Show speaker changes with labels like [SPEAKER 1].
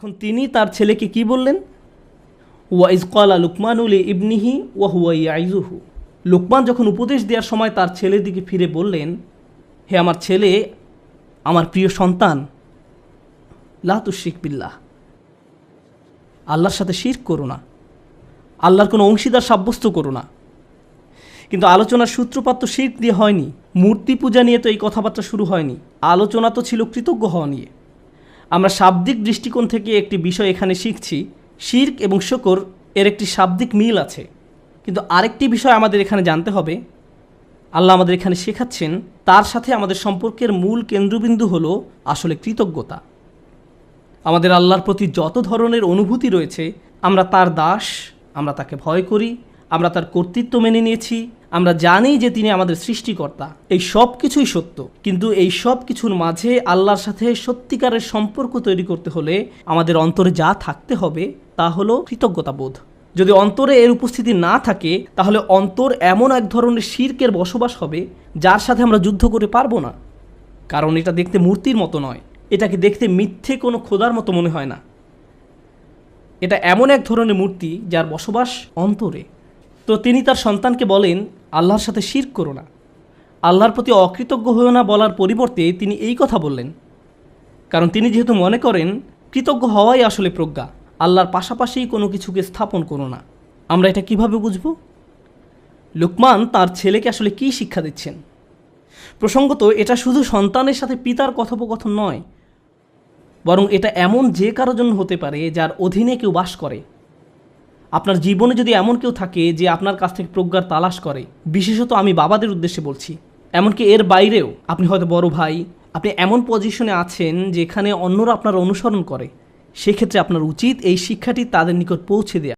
[SPEAKER 1] এখন তিনি তার ছেলেকে কি বললেন? ওয়াইজ কলা লুকমানুল ইবনিহি ওয়া হুয়া ইয়াইজুহু লুকমান যখন উপদেশ দেওয়ার সময় তার ছেলের দিকে ফিরে বললেন, হে আমার ছেলে, আমার প্রিয় সন্তান, লা তুশিক বিল্লাহ, আল্লাহর সাথে শির করো না। আল্লাহর কোনো অংশীদার সাব্যস্ত করো না। কিন্তু আলোচনার সূত্রপাত তো শির্ক দিয়ে হয়নি, মূর্তি পূজা নিয়ে তো এই কথাবার্তা শুরু হয়নি। আলোচনা তো ছিল কৃতজ্ঞ হওয়া নিয়ে। আমরা শাব্দিক দৃষ্টিকোণ থেকে একটি বিষয় এখানে শিখছি। শির্ক এবং শকর এর একটি শাব্দিক মিল আছে। কিন্তু আরেকটি বিষয় আমাদের এখানে জানতে হবে। আল্লাহ আমাদের এখানে শেখাচ্ছেন, তার সাথে আমাদের সম্পর্কের মূল কেন্দ্রবিন্দু হলো আসলে কৃতজ্ঞতা। আমাদের আল্লাহর প্রতি যত ধরনের অনুভূতি রয়েছে, আমরা তার দাস, আমরা তাকে ভয় করি, আমরা তার কর্তৃত্ব মেনে নিয়েছি আমরা জানি যে তিনি আমাদের সৃষ্টিকর্তা। এই সব কিছুই সত্য। কিন্তু এই সব কিছুর মাঝে আল্লাহর সাথে সত্যিকারের সম্পর্ক তৈরি করতে হলে আমাদের অন্তরে যা থাকতে হবে তা হলো কৃতজ্ঞতাবোধ। যদি অন্তরে এর উপস্থিতি না থাকে, তাহলে অন্তর এমন এক ধরনের শির্কের বসবাস হবে, যার সাথে আমরা যুদ্ধ করে পারব না। কারণ এটা দেখতে মূর্তির মতো নয়। এটাকে দেখতে মিথ্যে কোনো খোদার মতো মনে হয় না। এটা এমন এক ধরনের মূর্তি যার বসবাস অন্তরে। তো তিনি তার সন্তানকে বলেন আল্লাহর সাথে শির করো না। আল্লাহর প্রতি অকৃতজ্ঞ হয়েও না বলার পরিবর্তে তিনি এই কথা বললেন। কারণ তিনি যেহেতু মনে করেন, কৃতজ্ঞ হওয়াই আসলে প্রজ্ঞা, আল্লাহর পাশাপাশি কোনো কিছুকে স্থাপন করো না। আমরা এটা কীভাবে বুঝব? লুকমান তার ছেলেকে আসলে কী শিক্ষা দিচ্ছেন? প্রসঙ্গত, এটা শুধু সন্তানের সাথে পিতার কথোপকথন নয়, বরং এটা এমন যে কারও জন্য হতে পারে যার অধীনে কেউ বাস করে। আপনার জীবনে যদি এমন কেউ থাকে যে আপনার কাছ থেকে প্রজ্ঞার তালাশ করে, বিশেষত আমি বাবাদের উদ্দেশ্যে বলছি। এমনকি এর বাইরেও আপনি হয়তো বড় ভাই, আপনি এমন পজিশনে আছেন যেখানে অন্যরা আপনার অনুসরণ করে। সেক্ষেত্রে আপনার উচিত এই শিক্ষাটি তাদের নিকট পৌঁছে দেওয়া